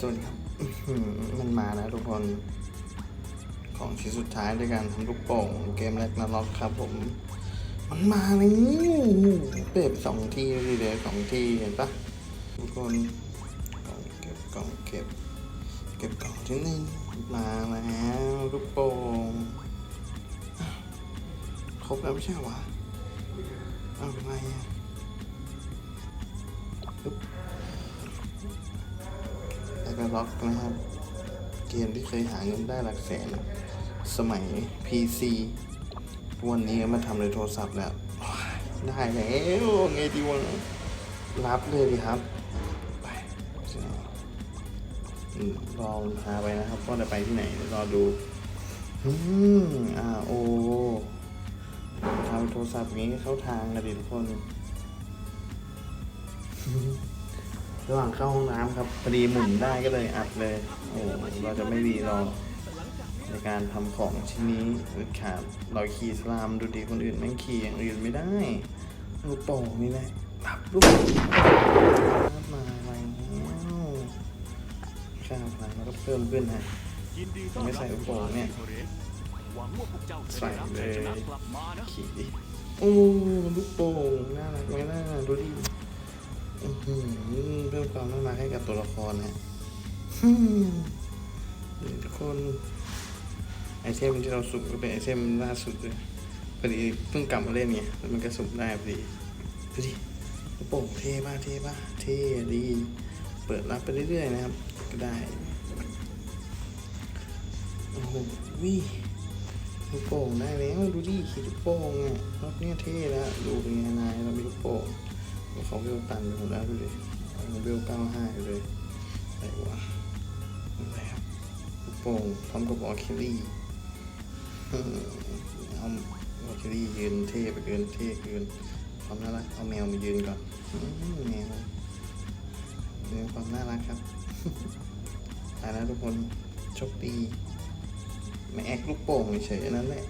สวัสดีครับมันมาแล้วทุกคน ของชิ้นสุดท้ายด้วยการทำลูกโป่งเกมแรกนาล็อกครับผม มันมาแล้วเปิดสองทีเลยเดี๋ยวสองทีเห็นปะทุกคนกล่องเก็บกล่องเก็บ เก็บกล่องที่นึ่งมาแล้วลูกโป่งครบแล้วไม่ใช่หรอเอาเป็นไงอะ ปึ๊บแล้วก็ล็อกนะครับ เกมที่เคยหาเงินได้หลักแสน สมัย PC วันนี้มาทำในโทรศัพท์แล้ว ได้แล้วไงดีวะรับเลยดีครับ ไปอืมลอพาไปนะครับว่าจะไปที่ไหนรอดูอืมอ่าโอทำโทรศัพท์นี้เข้าทางนะดิทุกคน ระหว่างเข้าห้องน้ำครับพอดีหมุนได้ก็เลยอัดเลย โอ้เราจะไม่รีรอในการทำของชิ้นนี้เด็ดขาดเราขี่สลามดูดีคนอื่นแม่งขี่อย่างอื่นไม่ได้ลูกโป่งนี่แหละตับลูกมาแล้วค่าพลังเราก็เพิ่มขึ้นฮะไม่ใส่ลูกโป่งเนี่ยใส่เลยขี่ดิโอ้ลูกโป่งน่ารักไหม ความน่ารักให้กับตัวละครนะฮึ่มนี่ทุกคนไอเทมที่เราสุ่มก็เป็นไอเทมล่าสุดเลยพอดีเพิ่งกลับมาเล่นไงแล้วมันก็สุ่มได้พอดีดูดิลูกโป่งเท่ป่ะเท่ป่ะเท่ดี เปิดรับไปเรื่อยๆนะครับ ก็ได้โอ้โหวิลูกโป่งได้แล้วดูดิขี่ลูกโป่งอะรถเนี่ยเท่แล้วดูเป็นไงนายเรามีลูกโป่งเขาเวลตันไปหมดแล้วดูดิ เราเวลเก้าห้าเลยอะไรวะอะไรครับลูกโป่งพร้อมกับวอลคิลี่เอาวอคิลี่ยืนเท่ไปเกินเท่เกินความน่ารักเอาแมวมายืนก่อนอืมแมวมีความน่ารักครับไปแล้วทุกคนโชคดีไม่แอคลูกโป่งเฉยๆนั่นแหละ